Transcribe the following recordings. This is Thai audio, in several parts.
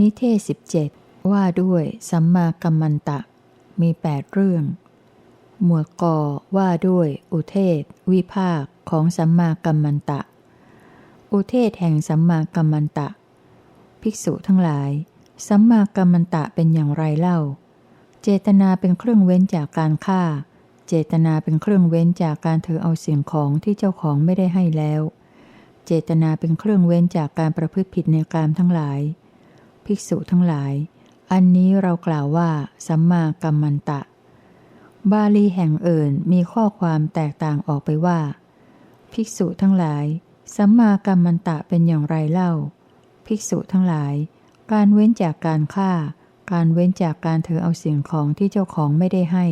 นิเทศสิบเจ็ดว่าด้วยสัมมากัมมันตะ มีแปดเรื่อง หมวดกอว่าด้วย อุเทศ วิภาคของสัมมากัมมันตะ อุเทศแห่งสัมมากัมมันตะ ภิกษุทั้งหลาย สัมมากัมมันตะเป็นอย่างไรเล่า เจตนาเป็นเครื่องเว้นจากการฆ่า เจตนาเป็นเครื่องเว้นจากการถือเอาสิ่งของที่เจ้าของไม่ได้ให้แล้ว เจตนาเป็นเครื่องเว้นจากการประพฤติผิดในกามทั้งหลาย ภิกษุทั้งหลาย อันนี้เรากล่าวว่า สัมมากัมมันตะ บาลีแห่งอื่นมีข้อความแตกต่างออกไปว่า ภิกษุทั้งหลาย สัมมากัมมันตะเป็นอย่างไรเล่า ภิกษุทั้งหลาย การเว้นจากการฆ่า การเว้นจากการถือเอาสิ่งของที่เจ้าของไม่ได้ให้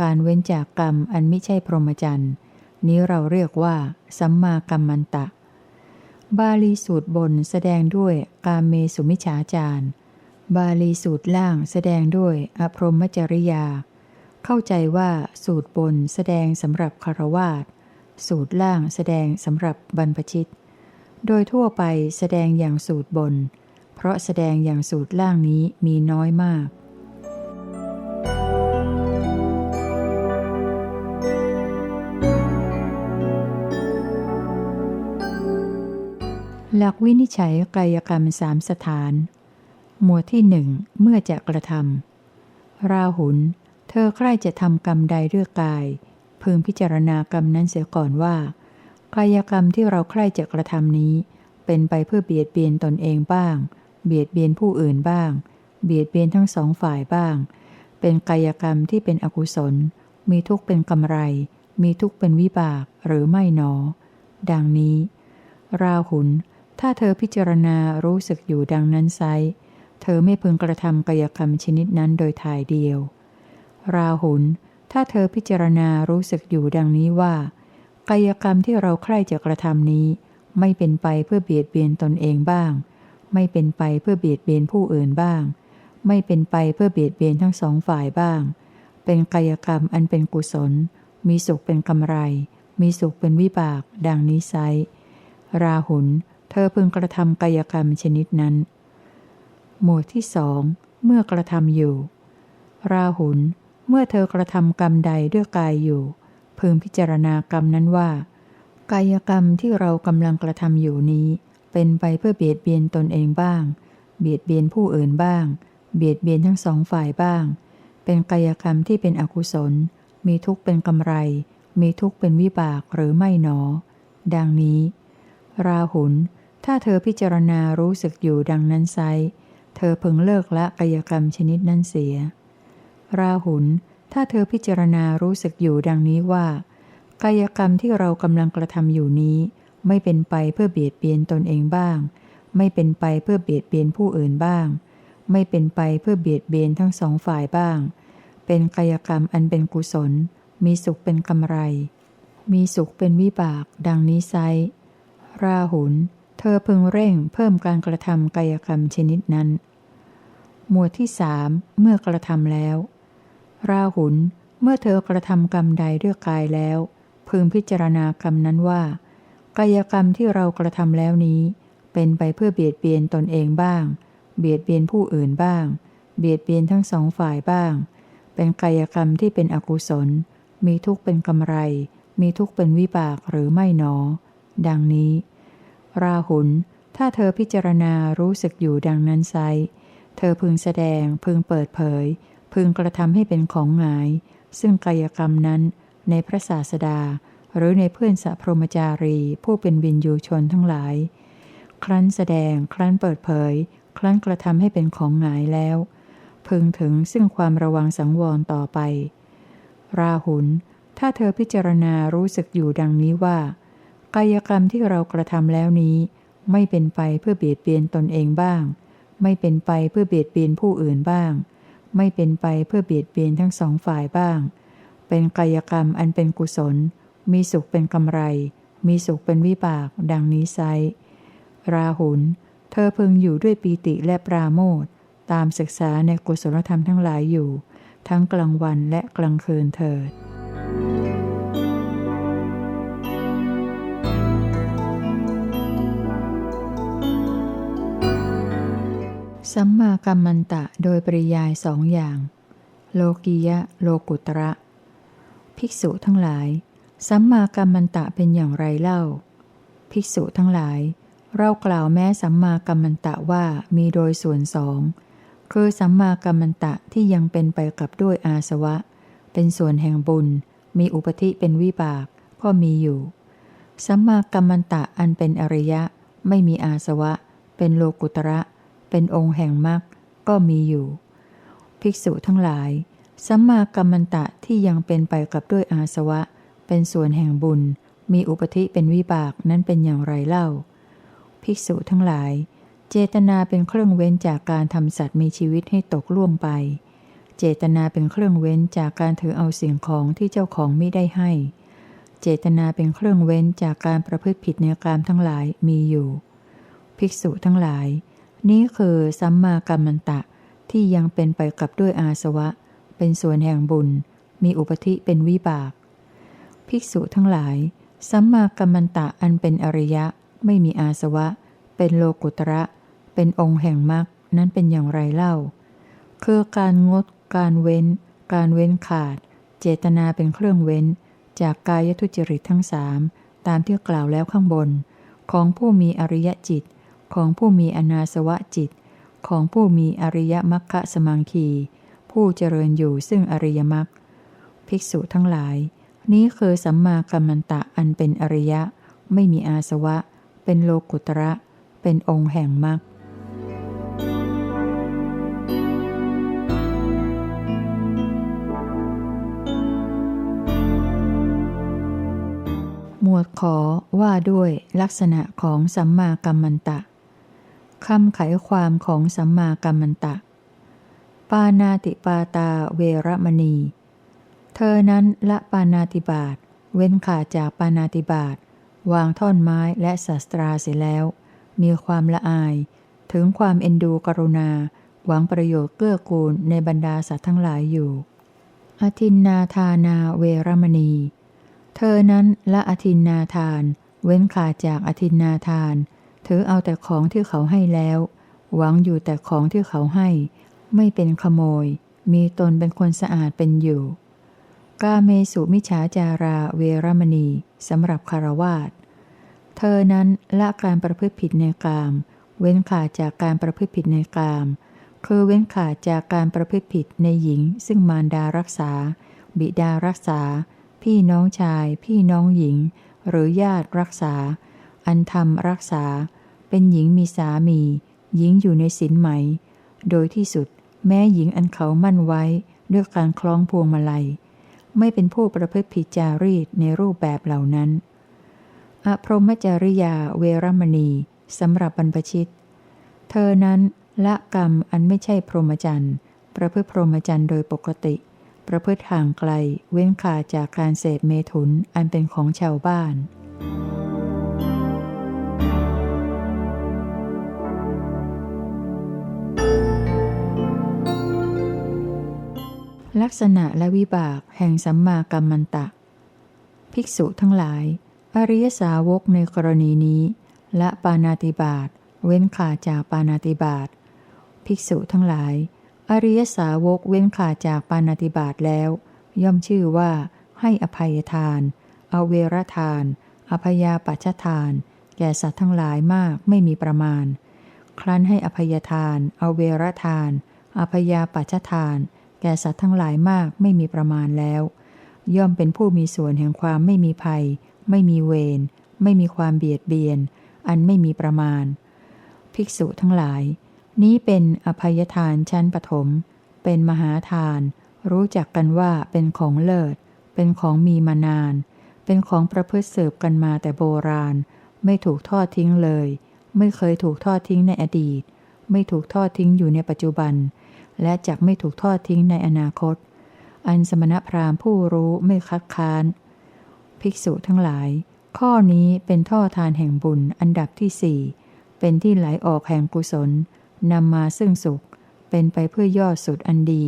การเว้นจากกรรมอันไม่ใช่พรหมจรรย์นี้เราเรียกว่า สัมมากัมมันตะ บาลีสูตรบนแสดงด้วยกาเมสุมิฉาจารบาลีสูตรล่างแสดงด้วยอพรหมจริยา เข้าใจว่าสูตรบนแสดงสำหรับคารวาสสูตรล่างแสดงสำหรับบรรพชิต โดยทั่วไปแสดงอย่างสูตรบน เพราะแสดงอย่างสูตรล่างนี้มีน้อยมาก หลักวินิจฉัยกายกรรมสามสถาน หมวดที่หนึ่งเมื่อจะกระทำราหุล เธอใคร่จะทำกรรมใดเรื่องกาย พึงพิจารณากรรมนั้นเสียก่อนว่ากายกรรมที่เราใคร่จะกระทำนี้ เป็นไปเพื่อเบียดเบียนตนเองบ้าง เบียดเบียนผู้อื่นบ้าง เบียดเบียนทั้งสองฝ่ายบ้าง เป็นกายกรรมที่เป็นอกุศล มีทุกข์เป็นกำไร มีทุกข์เป็นวิบากหรือไม่หนอ ดังนี้ ราหุล ถ้าเธอพิจารณารู้สึกอยู่ดังนั้นไซเธอไม่พึงกระทำกายกรรมชนิดนั้นโดยถ่ายเดียว ราหุล ถ้าเธอพิจารณารู้สึกอยู่ดังนี้ว่า กายกรรมที่เราใคร่จะกระทำนี้ ไม่เป็นไปเพื่อเบียดเบียนตนเองบ้าง ไม่เป็นไปเพื่อเบียดเบียนผู้อื่นบ้าง ไม่เป็นไปเพื่อเบียดเบียนทั้งสองฝ่ายบ้าง เป็นกายกรรมอันเป็นกุศล มีสุขเป็นกำไร มีสุขเป็นวิบาก ดังนี้ไซราหุล เธอพึงกระทำกายกรรมชนิดนั้น หมวดที่สองเมื่อกระทำอยู่ ราหุลเมื่อเธอกระทำกรรมใดด้วยกายอยู่ พึงพิจารณากรรมนั้นว่า กายกรรมที่เรากำลังกระทำอยู่นี้ เป็นไปเพื่อเบียดเบียนตนเองบ้าง เบียดเบียนผู้อื่นบ้าง เบียดเบียนทั้งสองฝ่ายบ้าง เป็นกายกรรมที่เป็นอกุศล มีทุกข์เป็นกำไร มีทุกข์เป็นวิบากหรือไม่หนอ ดังนี้ ราหุล ถ้าเธอพิจารณารู้สึกอยู่ดังนั้นไซ เธอพึงเลิกละกายกรรมชนิดนั้นเสีย ราหุล ถ้าเธอพิจารณารู้สึกอยู่ดังนี้ว่า กายกรรมที่เรากำลังกระทำอยู่นี้ ไม่เป็นไปเพื่อเบียดเบียนตนเองบ้าง ไม่เป็นไปเพื่อเบียดเบียนผู้อื่นบ้าง ไม่เป็นไปเพื่อเบียดเบียนทั้งสองฝ่ายบ้าง เป็นกายกรรมอันเป็นกุศล มีสุขเป็นกำไร มีสุขเป็นวิบาก ดังนี้ไซ ราหุล เธอพึงเร่งเพิ่มการกระทำกายกรรมชนิดนั้น หมวดที่สามเมื่อกระทำแล้ว ราหุลเมื่อเธอกระทำกรรมใดด้วยกายแล้ว พึงพิจารณากรรมนั้นว่า กายกรรมที่เรากระทำแล้วนี้ เป็นไปเพื่อเบียดเบียนตนเองบ้าง เบียดเบียนผู้อื่นบ้าง เบียดเบียนทั้งสองฝ่ายบ้าง เป็นกายกรรมที่เป็นอกุศล มีทุกข์เป็นกำไร มีทุกข์เป็นวิบากหรือไม่หนอ ดังนี้ ราหุล ถ้าเธอพิจารณารู้สึกอยู่ดังนั้นไซ เธอพึงแสดง พึงเปิดเผย พึงกระทำให้เป็นของหงาย ซึ่งกายกรรมนั้น ในพระศาสดา หรือในเพื่อนสัพพรมจารีผู้เป็นวินยูชนทั้งหลาย ครั้นแสดง ครั้นเปิดเผย ครั้นกระทำให้เป็นของหงายแล้ว พึงถึงซึ่งความระวังสังวรต่อไป ราหุล ถ้าเธอพิจารณารู้สึกอยู่ดังนี้ว่า กายกรรมที่เรากระทำแล้วนี้ ไม่เป็นไปเพื่อเบียดเบียนตนเองบ้าง ไม่เป็นไปเพื่อเบียดเบียนผู้อื่นบ้าง ไม่เป็นไปเพื่อเบียดเบียนทั้งสองฝ่ายบ้าง เป็นกายกรรมอันเป็นกุศล มีสุขเป็นกำไร มีสุขเป็นวิบาก ดังนี้ไซราหุล เธอพึงอยู่ด้วยปีติและปราโมทตามศึกษาในกุศลธรรมทั้งหลายอยู่ ทั้งกลางวันและกลางคืนเถิดากัมมันตะโดยปริยายสองอย่าง โลกียะ โลกุตระ ภิกษุทั้งหลาย สัมมากัมมันตะเป็นอย่างไรเล่า ภิกษุทั้งหลาย เรากล่าวแม้สัมมากัมมันตะว่ามีโดยส่วนสองคือสัมมากัมมันตะที่ยังเป็นไปกับด้วยอาสวะ เป็นส่วนแห่งบุญ มีอุปธิเป็นวิบากก็มีอยู่ สัมมากัมมันตะอันเป็นอริยะ ไม่มีอาสวะ เป็นโลกุตระ เป็นองค์แห่งมรรคก็มีอยู่ ภิกษุทั้งหลาย สัมมากัมมันตะที่ยังเป็นไปกับด้วยอาสวะ เป็นส่วนแห่งบุญ มีอุปธิเป็นวิบากนั้นเป็นอย่างไรเล่า ภิกษุทั้งหลาย เจตนาเป็นเครื่องเว้นจากการทำสัตว์มีชีวิตให้ตกล่วงไป เจตนาเป็นเครื่องเว้นจากการถือเอาสิ่งของที่เจ้าของไม่ได้ให้ เจตนาเป็นเครื่องเว้นจากการประพฤติผิดในกามทั้งหลายมีอยู่ ภิกษุทั้งหลาย นี้คือสัมมากัมมันตะที่ยังเป็นไปกับด้วยอาสวะ เป็นส่วนแห่งบุญ มีอุปธิเป็นวิบาก ภิกษุทั้งหลาย สัมมากัมมันตะอันเป็นอริยะ ไม่มีอาสวะ เป็นโลกุตระ เป็นองค์แห่งมรรคนั้นเป็นอย่างไรเล่า คือการงด การเว้น การเว้นขาด เจตนาเป็นเครื่องเว้น จากกายทุจริตทั้งสามตามที่กล่าวแล้วข้างบน ของผู้มีอริยจิต ของผู้มีอนาสวะจิต ของผู้มีอริยมรรคสมังคี ผู้เจริญอยู่ซึ่งอริยมรรคภิกษุทั้งหลาย นี้คือสัมมากัมมันตะอันเป็นอริยะ ไม่มีอาสวะ เป็นโลกุตระ เป็นองค์แห่งมรรคหมวดขอว่าด้วยลักษณะของสัมมากัมมันตะ คำไขความของสัมมากัมมันตะ ปานาติปาตาเวรมณี เธอนั้นละปานาติบาต เว้นขาจากปานาติบาต วางท่อนไม้และศาสตราเสียแล้ว มีความละอาย ถึงความเอ็นดูกรุณา หวังประโยชน์เกื้อกูลในบรรดาสัตว์ทั้งหลายอยู่อทินนาธานาเวรมณี เธอนั้นละอทินนาทาน เว้นขาจากอทินนาทาน ถือเอาแต่ของที่เขาให้แล้ว หวังอยู่แต่ของที่เขาให้ ไม่เป็นขโมย มีตนเป็นคนสะอาดเป็นอยู่ กาเมสุมิฉาจาราเวรมณีสำหรับคารวาสเธอนั้นละการประพฤติผิดในกาม เว้นขาดจากการประพฤติผิดในกามคือเว้นขาดจากการประพฤติผิดในหญิง ซึ่งมารดารักษา บิดารักษา พี่น้องชาย พี่น้องหญิง หรือญาติรักษา อันธรรมรักษา เป็นหญิงมีสามี หญิงอยู่ในศีลไหม โดยที่สุด แม้หญิงอันเขามั่นไว้ด้วยการคล้องพวงมาลัย ไม่เป็นผู้ประพฤติผิดจารีตในรูปแบบเหล่านั้น อพรหมจริยาเวรมณีสำหรับบรรพชิต เธอนั้นละกรรมอันไม่ใช่พรหมจรรย์ ประพฤติพรหมจรรย์โดยปกติ ประพฤติห่างไกล เว้นขาจากการเสพเมถุนอันเป็นของชาวบ้าน ลักษณะและวิบากแห่งสัมมากัมมันตะ ภิกษุทั้งหลาย อริยสาวกในกรณีนี้ละปานาติบาตเว้นขาจากปานาติบาตภิกษุทั้งหลาย อริยสาวกเว้นขาจากปานาติบาตแล้ว ย่อมชื่อว่า ให้อภัยทานเอาเวรทาน อภยาปัชทาน แก่สัตว์ทั้งหลายมากไม่มีประมาณ ครั้นให้อภัยทานเอาเวรทาน อภยาปัชทาน ก่สัตว์ทั้งหลายมากไม่มีประมาณแล้ว ย่อมเป็นผู้มีส่วนแห่งความไม่มีภัย ไม่มีเวร ไม่มีความเบียดเบียน อันไม่มีประมาณ ภิกษุทั้งหลาย นี้เป็นอภัยทานชั้นปฐม เป็นมหาทาน รู้จักกันว่าเป็นของเลิศ เป็นของมีมานาน เป็นของประพฤติสืบกันมาแต่โบราณ ไม่ถูกทอดทิ้งเลย ไม่เคยถูกทอดทิ้งในอดีต ไม่ถูกทอดทิ้งอยู่ในปัจจุบัน และจะไม่ถูกทอดทิ้งในอนาคต อันสมณพราหมณ์ผู้รู้ไม่คัดค้าน ภิกษุทั้งหลาย ข้อนี้เป็นท่อทานแห่งบุญอันดับที่สี่เป็นที่ไหลออกแห่งกุศลนำมาซึ่งสุข เป็นไปเพื่อยอดสุดอันดี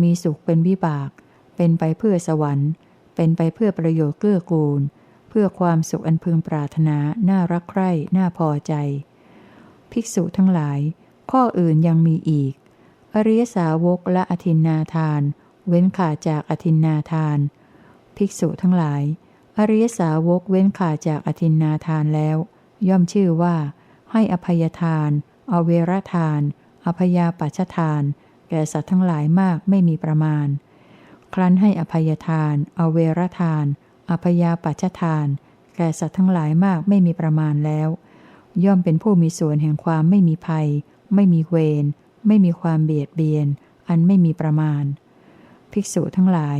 มีสุขเป็นวิบาก เป็นไปเพื่อสวรรค์ เป็นไปเพื่อประโยชน์เกื้อกูล เพื่อความสุขอันพึงปรารถนา น่ารักใคร่ น่าพอใจ ภิกษุทั้งหลาย ข้ออื่นยังมีอีก อริยสาวกและอธินนาทาน เว้นขาดจากอธินนาทาน ภิกษุทั้งหลาย อริยสาวกเว้นขาดจากอธินนาทานแล้ว ย่อมชื่อว่า ให้อภัยทาน อเวรทาน อภยาปัชทาน แก่สัตว์ทั้งหลายมากไม่มีประมาณ ครั้นให้อภัยทาน อเวรทาน อภยาปัชชทาน แก่สัตว์ทั้งหลายมากไม่มีประมาณแล้ว ย่อมเป็นผู้มีส่วนแห่งความไม่มีภัย ไม่มีเวร ไม่มีความเบียดเบียน อันไม่มีประมาณ ภิกษุทั้งหลาย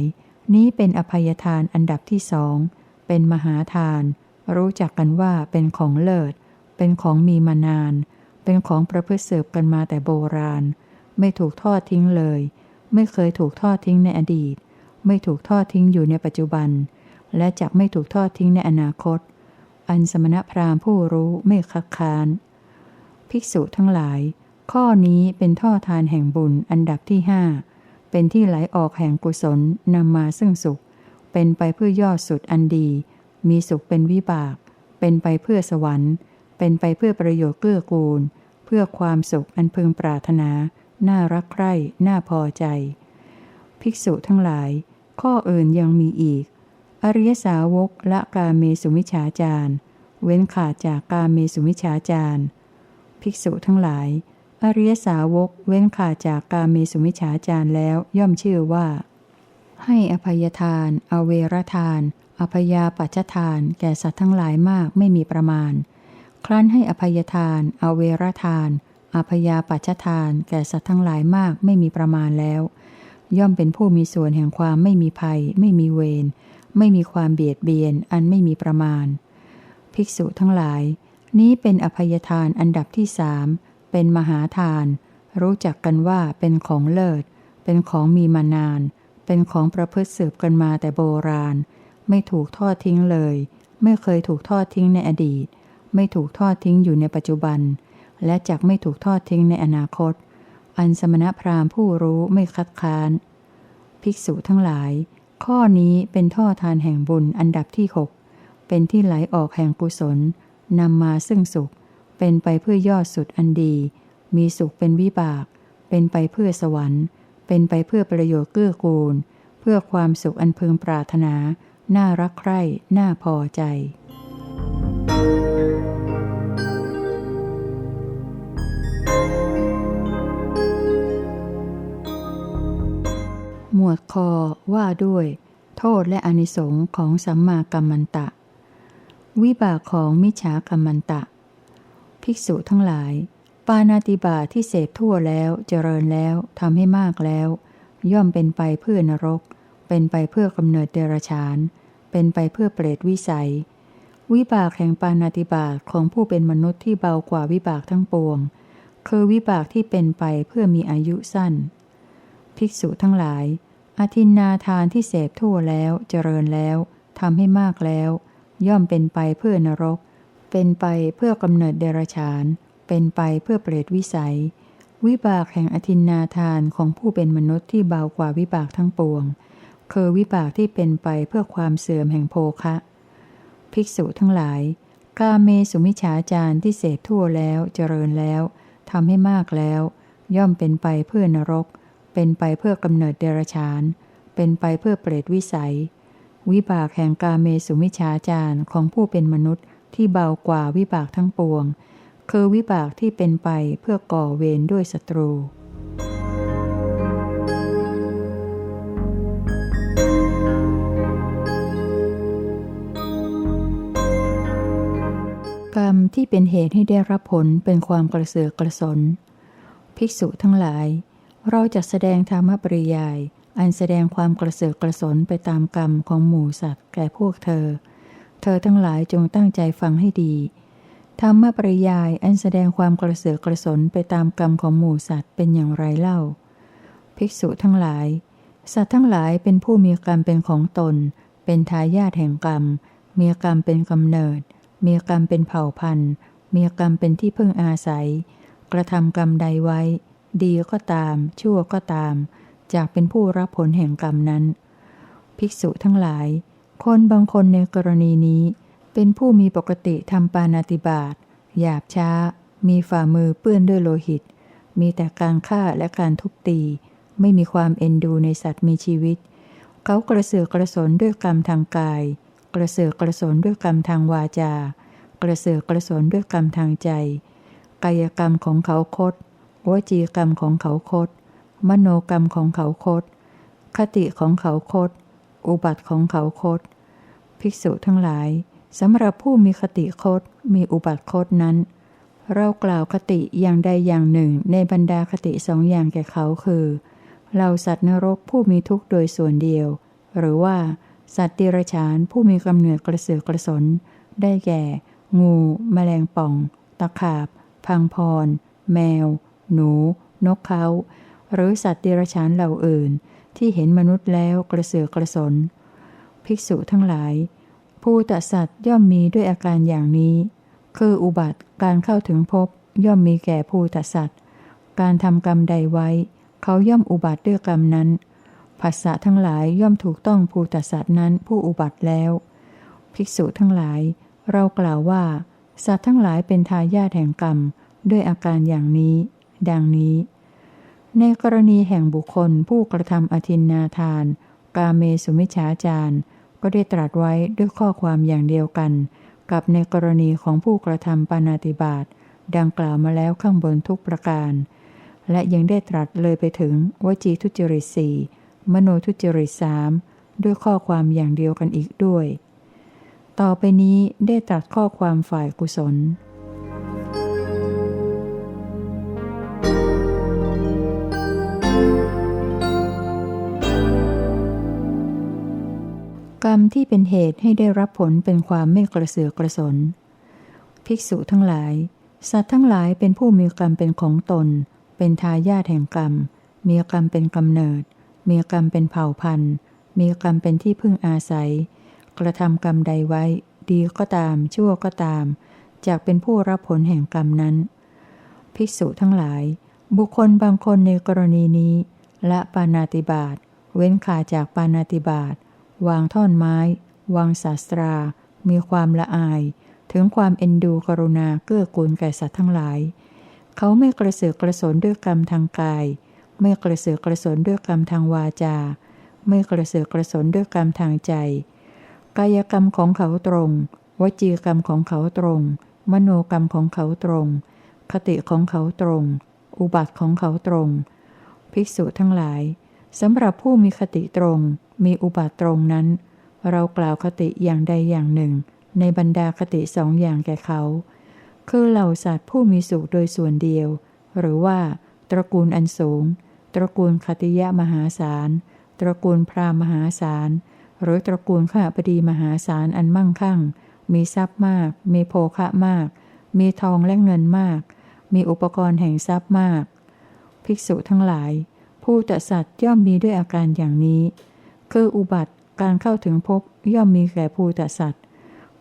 นี้เป็นอภัยทานอันดับที่สอง เป็นมหาทาน รู้จักกันว่าเป็นของเลิศ เป็นของมีมานาน เป็นของประพฤติสืบกันมาแต่โบราณ ไม่ถูกทอดทิ้งเลย ไม่เคยถูกทอดทิ้งในอดีต ไม่ถูกทอดทิ้งอยู่ในปัจจุบัน และจะไม่ถูกทอดทิ้งในอนาคต อันสมณพราหมณ์ผู้รู้ไม่คัดค้าน ภิกษุทั้งหลาย ข้อนี้เป็นท่อทานแห่งบุญอันดับที่ห้าเป็นที่ไหลออกแห่งกุศลนำมาซึ่งสุข เป็นไปเพื่อยอดสุดอันดี มีสุขเป็นวิบาก เป็นไปเพื่อสวรรค์ เป็นไปเพื่อประโยชน์เกื้อกูล เพื่อความสุขอันพึงปรารถนา น่ารักใคร่ น่าพอใจ ภิกษุทั้งหลาย ข้ออื่นยังมีอีก อริยสาวกละกาเมสุมิชฌาจารเว้นขาดจากกาเมสุมิชฌาจารภิกษุทั้งหลาย อริยสาวกเว้นขาดจากกาเมสุมิชาจารแล้วย่อมชื่อว่า ให้อภัยทาน อเวรทาน อภยาปัชชทาน แก่สัตว์ทั้งหลายมากไม่มีประมาณ ครั้นให้อภัยทาน อเวรทาน อภยาปัชชทาน แก่สัตว์ทั้งหลายมากไม่มีประมาณแล้ว ย่อมเป็นผู้มีส่วนแห่งความไม่มีภัย ไม่มีเวรไม่มีความเบียดเบียนอันไม่มีประมาณ ภิกษุทั้งหลาย นี้เป็นอภัยทานอันดับที่สาม เป็นมหาทาน รู้จักกันว่าเป็นของเลิศ เป็นของมีมานาน เป็นของประพฤติสืบกันมาแต่โบราณ ไม่ถูกทอดทิ้งเลย ไม่เคยถูกทอดทิ้งในอดีต ไม่ถูกทอดทิ้งอยู่ในปัจจุบัน และจักไม่ถูกทอดทิ้งในอนาคต อันสมณพราหมณ์ผู้รู้ไม่คัดค้าน ภิกษุทั้งหลาย ข้อนี้เป็นท่อทานแห่งบุญอันดับที่หกเป็นที่ไหลออกแห่งกุศลนำมาซึ่งสุข เป็นไปเพื่อยอดสุดอันดี มีสุขเป็นวิบาก เป็นไปเพื่อสวรรค์ เป็นไปเพื่อประโยชน์เกื้อกูล เพื่อความสุขอันพึงปรารถนา น่ารักใคร่ น่าพอใจ หมวดคอว่าด้วย โทษและอนิสงค์ของสัมมากัมมันตะ วิบากของมิจฉากัมมันตะ ภิกษุทั้งหลาย ปานาติบาที่เสพทั่วแล้วเจริญแล้วทำให้มากแล้ว ย่อมเป็นไปเพื่อนรก เป็นไปเพื่อกำเนิดเดรัจฉาน เป็นไปเพื่อเปรตวิสัย วิบากแห่งปานาติบาของผู้เป็นมนุษย์ที่เบากว่าวิบากทั้งปวง คือวิบากที่เป็นไปเพื่อมีอายุสั้น ภิกษุทั้งหลาย อธินนาทานที่เสพทั่วแล้วเจริญแล้วทำให้มากแล้ว ย่อมเป็นไปเพื่อนรก เป็นไปเพื่อกำเนิดเดรฉาน เป็นไปเพื่อเปรตวิสัย วิบากแห่งอธินนาทานของผู้เป็นมนุษย์ที่เบากว่าวิบากทั้งปวง คือวิบากที่เป็นไปเพื่อความเสื่อมแห่งโภคะ ภิกษุทั้งหลายกาเมสุมิฉาจารที่เสพทั่วแล้วเจริญแล้วทำให้มากแล้ว ย่อมเป็นไปเพื่อนรก เป็นไปเพื่อกำเนิดเดรฉาน เป็นไปเพื่อเปรตวิสัย วิบากแห่งกาเมสุมิฉาจารของผู้เป็นมนุษย์ ที่เบากว่าวิบากทั้งปวง คือวิบากที่เป็นไปเพื่อก่อเวรด้วยศัตรู กรรมที่เป็นเหตุให้ได้รับผลเป็นความกระเสือกกระสน ภิกษุทั้งหลาย เราจะแสดงธรรมปริยาย อันแสดงความกระเสือกกระสนไปตามกรรมของหมู่สัตว์แก่พวกเธอ เธอทั้งหลายจงตั้งใจฟังให้ดี ธรรมปริยายอันแสดงความกระเสือกกระสนไปตามกรรมของหมู่สัตว์เป็นอย่างไรเล่า ภิกษุทั้งหลาย สัตว์ทั้งหลายเป็นผู้มีกรรมเป็นของตน เป็นทายาทแห่งกรรม มีกรรมเป็นกำเนิด มีกรรมเป็นเผ่าพันธุ์ มีกรรมเป็นที่พึ่งอาศัย กระทำกรรมใดไว้ ดีก็ตาม ชั่วก็ตาม จากเป็นผู้รับผลแห่งกรรมนั้น ภิกษุทั้งหลาย คนบางคนในกรณีนี้ เป็นผู้มีปกติทำปานาติบาตหยาบช้า มีฝ่ามือเปื้อนด้วยโลหิต มีแต่การฆ่าและการทุบตี ไม่มีความเอ็นดูในสัตว์มีชีวิต เขากระเสือกกระสนด้วยกรรมทางกาย กระเสือกกระสนด้วยกรรมทางวาจา กระเสือกกระสนด้วยกรรมทางใจ กายกรรมของเขาคดวจีกรรมของเขาคดมโนกรรมของเขาคดคติของเขาคด อุบัติของเขาคดภิกษุทั้งหลายสำหรับผู้มีคติคดมีอุบัติคดนั้น เรากล่าวคติอย่างใดอย่างหนึ่งในบรรดาคติสองอย่างแก่เขาคือเราสัตว์นรกผู้มีทุกข์โดยส่วนเดียว หรือว่า สัตว์เดรัจฉานผู้มีกำเนิดกระเสือกกระสน ได้แก่ งู แมลงป่อง ตะขาบ พังพร แมว หนู นกเขา หรือสัตว์เดรัจฉานเหล่าอื่น ที่เห็นมนุษย์แล้วกระเสือกกระสน ภิกษุทั้งหลาย ภูตสัตว์ย่อมมีด้วยอาการอย่างนี้ คืออุบัติการเข้าถึงภพย่อมมีแก่ภูตสัตว์การทำกรรมใดไว้ เขาย่อมอุบัติด้วยกรรมนั้นภาษะทั้งหลายย่อมถูกต้องภูตสัตว์นั้นผู้อุบัติแล้ว ภิกษุทั้งหลาย เรากล่าวว่า สัตว์ทั้งหลายเป็นทายาทแห่งกรรม ด้วยอาการอย่างนี้ ดังนี้ ในกรณีแห่งบุคคลผู้กระทำอธินนาทาน กาเมสุมิชฌาจารก็ได้ตรัสไว้ด้วยข้อความอย่างเดียวกัน กับในกรณีของผู้กระทำปานาติบาตดังกล่าวมาแล้วข้างบนทุกประการ และยังได้ตรัสเลยไปถึงวจีทุจริตสี่มโนทุจริตสามด้วยข้อความอย่างเดียวกันอีกด้วย ต่อไปนี้ได้ตรัสข้อความฝ่ายกุศล กรรมที่เป็นเหตุให้ได้รับผลเป็นความไม่กระเสือกกระสน ภิกษุทั้งหลาย สัตว์ทั้งหลายเป็นผู้มีกรรมเป็นของตน เป็นทายาทแห่งกรรม มีกรรมเป็นกำเนิด มีกรรมเป็นเผ่าพันธุ์ มีกรรมเป็นที่พึ่งอาศัย กระทำกรรมใดไว้ ดีก็ตาม ชั่วก็ตาม จากเป็นผู้รับผลแห่งกรรมนั้น ภิกษุทั้งหลาย บุคคลบางคนในกรณีนี้ ละปานาติบาตเว้นขาจากปานาติบาต วางท่อนไม้ วางศาสตรา มีความละอาย ถึงความเอ็นดูกรุณาเกื้อกูลแก่สัตว์ทั้งหลาย เขาไม่กระเสือกกระสนด้วยกรรมทางกาย ไม่กระเสือกกระสนด้วยกรรมทางวาจา ไม่กระเสือกกระสนด้วยกรรมทางใจ กายกรรมของเขาตรง วจีกรรมของเขาตรง มโนกรรมของเขาตรง คติของเขาตรง อุบัติของเขาตรง ภิกษุทั้งหลายสำหรับผู้มีคติตรง มีอุบัติตรงนั้น เรากล่าวคติอย่างใดอย่างหนึ่ง ในบรรดาคติสองอย่างแก่เขา คือเหล่าสัตว์ผู้มีสุขโดยส่วนเดียว หรือว่า ตระกูลอันสูง ตระกูลคติยะมหาศาล ตระกูลพราหมหาศาล หรือตระกูลข้าพดีมหาศาลอันมั่งคั่ง มีทรัพย์มาก มีโภคะมาก มีทองและเงินมาก มีอุปกรณ์แห่งทรัพย์มาก ภิกษุทั้งหลาย ผู้ตสัตว์ย่อมมีด้วยอาการอย่างนี้ คืออุบัติการเข้าถึงภพย่อมมีแก่ภูตสัตว์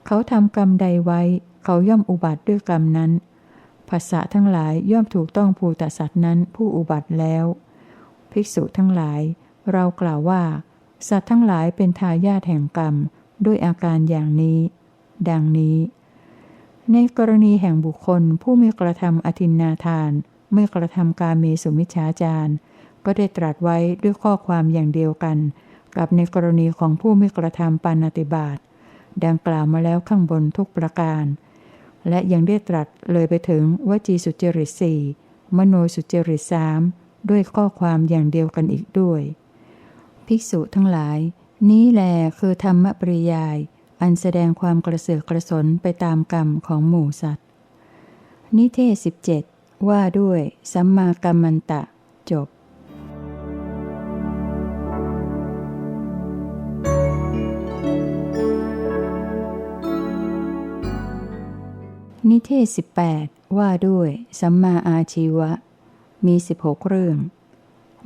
เขาทำกรรมใดไว้ เขาย่อมอุบัติด้วยกรรมนั้นภาษะทั้งหลายย่อมถูกต้องภูตสัตว์นั้นผู้อุบัติแล้ว ภิกษุทั้งหลาย เรากล่าวว่า สัตว์ทั้งหลายเป็นทายาทแห่งกรรม ด้วยอาการอย่างนี้ ดังนี้ ในกรณีแห่งบุคคลผู้ไม่กระทำอธินนาทาน ไม่กระทำการเมสุมิชฌาจารก็ได้ตรัสไว้ด้วยข้อความอย่างเดียวกัน กับในกรณีของผู้ไม่กระทำปานติบาตดังกล่าวมาแล้วข้างบนทุกประการ และยังได้ตรัสเลยไปถึงวจีสุจริตสี่มโนสุจริตสามด้วยข้อความอย่างเดียวกันอีกด้วย ภิกษุทั้งหลาย นี้แลคือธรรมปริยาย อันแสดงความกระเสือกกระสนไปตามกรรมของหมู่สัตว์ นิเทศ 17 ว่าด้วย สัมมากัมมันตะ จบ นิเทศ 18 ว่าด้วยสัมมาอาชีวะ มี 16 เรื่อง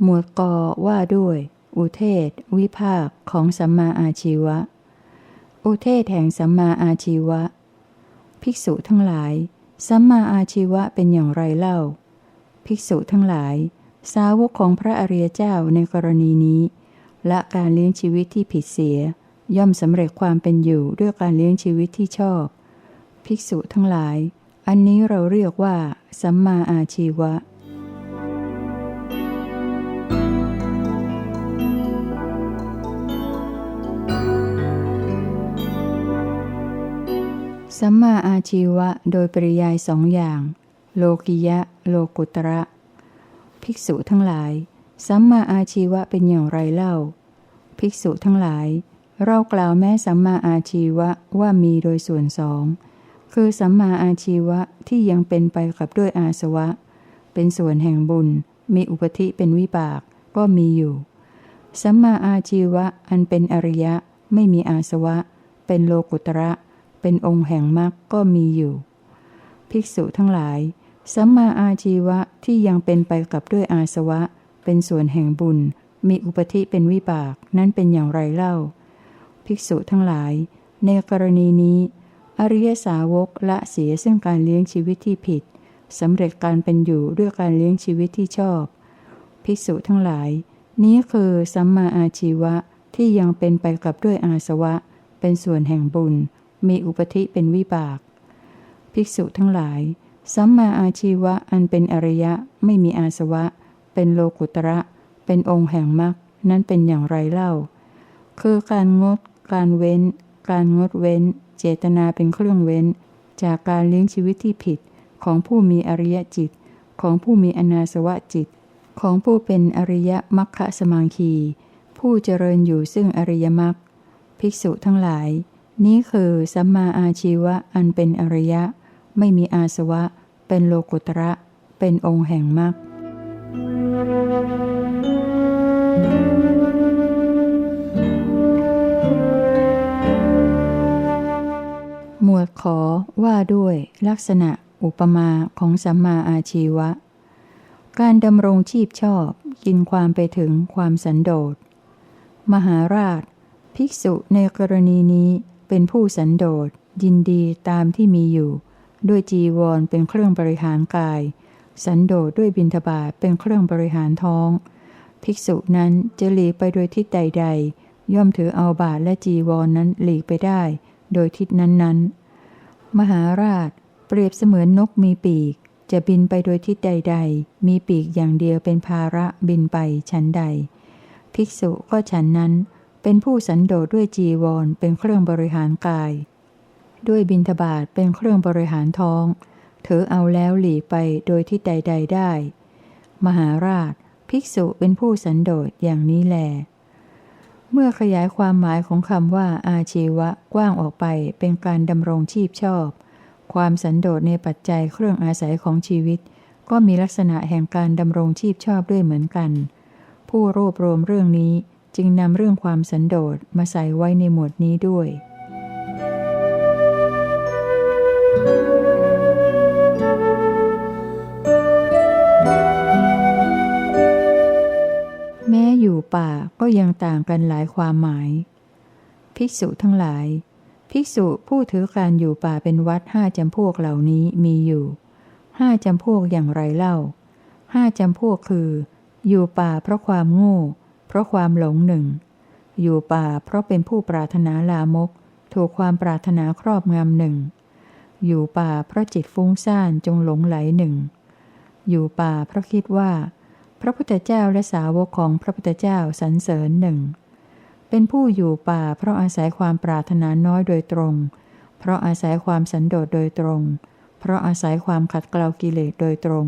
หมวดกอว่าด้วย อุเทศ วิภาคของสัมมาอาชีวะ อุเทศแห่งสัมมาอาชีวะ ภิกษุทั้งหลาย สัมมาอาชีวะเป็นอย่างไรเล่า ภิกษุทั้งหลาย สาวกของพระอริยเจ้าในกรณีนี้และการเลี้ยงชีวิตที่ผิดเสีย ย่อมสำเร็จความเป็นอยู่ด้วยการเลี้ยงชีวิตที่ชอบ ภิกษุทั้งหลาย อันนี้เราเรียกว่า สัมมาอาชีวะ สัมมาอาชีวะโดยปริยายสองอย่าง โลกิยะ โลกุตระ ภิกษุทั้งหลาย สัมมาอาชีวะเป็นอย่างไรเล่า ภิกษุทั้งหลาย เรากล่าวแม้สัมมาอาชีวะว่ามีโดยส่วนสอง คือสัมมาอาชีวะที่ยังเป็นไปกับด้วยอาสวะ เป็นส่วนแห่งบุญ มีอุปธิเป็นวิบากก็มีอยู่ สัมมาอาชีวะอันเป็นอริยะ ไม่มีอาสวะ เป็นโลกุตระ เป็นองค์แห่งมรรคก็มีอยู่ ภิกษุทั้งหลาย สัมมาอาชีวะที่ยังเป็นไปกับด้วยอาสวะ เป็นส่วนแห่งบุญ มีอุปธิเป็นวิบากนั้นเป็นอย่างไรเล่า ภิกษุทั้งหลาย ในกรณีนี้ อริยสาวกละเสียซึ่งการเลี้ยงชีวิตที่ผิดสำเร็จการเป็นอยู่ด้วยการเลี้ยงชีวิตที่ชอบ ภิกษุทั้งหลาย นี้คือสัมมาอาชีวะที่ยังเป็นไปกับด้วยอาสวะ เป็นส่วนแห่งบุญ มีอุปธิเป็นวิบาก ภิกษุทั้งหลาย สัมมาอาชีวะอันเป็นอริยะไม่มีอาสวะ เป็นโลกุตระ เป็นองค์แห่งมรรคนั้นเป็นอย่างไรเล่า คือการงด การเว้น การงดเว้น เจตนาเป็นเครื่องเว้น จากการเลี้ยงชีวิตที่ผิดของผู้มีอริยจิต ของผู้มีอนาสวะจิต ของผู้เป็นอริยมัคคสมังคี ผู้เจริญอยู่ซึ่งอริยมรรคภิกษุทั้งหลาย นี้คือสัมมาอาชีวะอันเป็นอริยะ ไม่มีอาสวะ เป็นโลกุตระ เป็นองค์แห่งมรรค มวดขอว่าด้วยลักษณะอุปมาของสัมมาอาชีวะ การดำรงชีพชอบกินความไปถึงความสันโดษ มหาราช ภิกษุในกรณีนี้เป็นผู้สันโดษ ยินดีตามที่มีอยู่ ด้วยจีวรเป็นเครื่องบริหารกาย สันโดษด้วยบิณฑบาตเป็นเครื่องบริหารท้อง ภิกษุนั้นจะหลีกไปโดยทิศใดๆย่อมถือเอาบาทและจีวรนนั้นหลีกไปได้ โดยทิศนั้นๆ มหาราช เปรียบเสมือนนกมีปีก จะบินไปโดยทิศใด ๆ มีปีกอย่างเดียวเป็นภาระบินไปฉันใด ภิกษุก็ฉันนั้น เป็นผู้สันโดษด้วยจีวรเป็นเครื่องบริหารกาย ด้วยบินทบาทเป็นเครื่องบริหารท้องถือเอาแล้วหลีไปโดยที่ใดๆได้ มหาราช ภิกษุเป็นผู้สันโดษอย่างนี้แล เมื่อขยายความหมายของคำว่า อาชีวะ กว้างออกไปเป็นการดำรงชีพชอบ ความสันโดษในปัจจัยเครื่องอาศัยของชีวิต ก็มีลักษณะแห่งการดำรงชีพชอบด้วยเหมือนกัน ผู้รวบรวมเรื่องนี้จึงนำเรื่องความสันโดษมาใส่ไว้ในหมวดนี้ด้วย ป่าก็ยังต่างกันหลายความหมาย ภิกษุทั้งหลาย ภิกษุผู้ถือการอยู่ป่าเป็นวัดห้าจำพวกเหล่านี้มีอยู่ห้าจำพวกอย่างไรเล่าห้าจำพวกคือ อยู่ป่าเพราะความโง่ เพราะความหลงหนึ่ง อยู่ป่าเพราะเป็นผู้ปรารถนาลามก ถูกความปรารถนาครอบงำหนึ่ง อยู่ป่าเพราะจิตฟุ้งซ่านจงหลงไหลหนึ่ง อยู่ป่าเพราะคิดว่า พระพุทธเจ้าและสาวกของพระพุทธเจ้าสรรเสริญหนึ่งเป็นผู้อยู่ป่าเพราะอาศัยความปรารถนาน้อยโดยตรง เพราะอาศัยความสันโดษโดยตรง เพราะอาศัยความขัดเกลากิเลสโดยตรง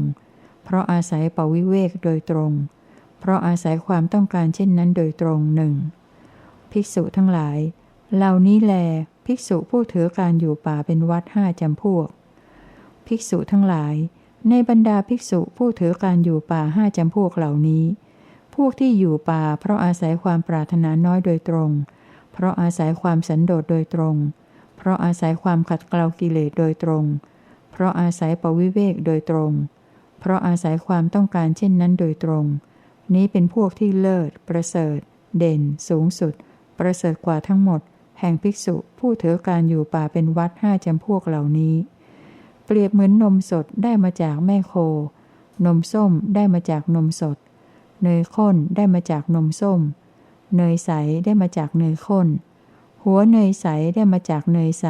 เพราะอาศัยปวิเวกโดยตรง เพราะอาศัยความต้องการเช่นนั้นโดยตรงหนึ่งภิกษุทั้งหลาย เหล่านี้แล ภิกษุผู้ถือการอยู่ป่าเป็นวัดห้าจำพวก ภิกษุทั้งหลาย ในบรรดาภิกษุผู้ถือการอยู่ป่าห้าจำพวกเหล่านี้ พวกที่อยู่ป่าเพราะอาศัยความปรารถนาน้อยโดยตรง เพราะอาศัยความสันโดษโดยตรง เพราะอาศัยความขัดเกลากิเลสโดยตรง เพราะอาศัยปวิเวกโดยตรง เพราะอาศัยความต้องการเช่นนั้นโดยตรง นี้เป็นพวกที่เลิศ ประเสริฐ เด่น สูงสุด ประเสริฐกว่าทั้งหมด แห่งภิกษุผู้ถือการอยู่ป่าเป็นวัดห้าจำพวกเหล่านี้ เปรียบเหมือนนมสดได้มาจากแม่โค นมส้มได้มาจากนมสด เนยข้นได้มาจากนมส้ม เนยใสได้มาจากเนยข้น หัวเนยใสได้มาจากเนยใส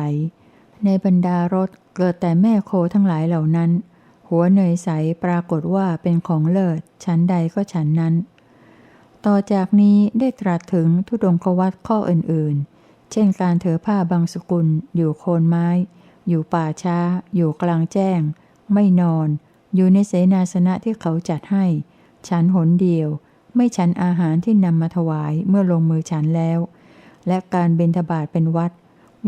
ในบรรดารสเกิดแต่แม่โคทั้งหลายเหล่านั้น หัวเนยใสปรากฏว่าเป็นของเลิศชั้นใดก็ชั้นนั้น ต่อจากนี้ได้ตรัสถึงทุดงควัตข้ออื่นๆ เช่นการเถอผ้าบางสกุลอยู่โคนไม้ อยู่ป่าช้า อยู่กลางแจ้ง ไม่นอน อยู่ในเสนาสนะที่เขาจัดให้ ฉันหนเดียว ไม่ฉันอาหารที่นำมาถวายเมื่อลงมือฉันแล้ว และการเบญทบาตเป็นวัด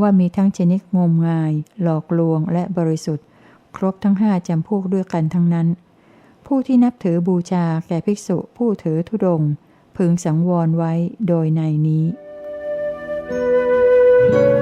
ว่ามีทั้งชนิดงมงาย หลอกลวงและบริสุทธิ์ ครบทั้งห้าจำพวกด้วยกันทั้งนั้น ผู้ที่นับถือบูชาแก่ภิกษุผู้ถือธุดง พึงสังวรไว้โดยในนี้ Thank you.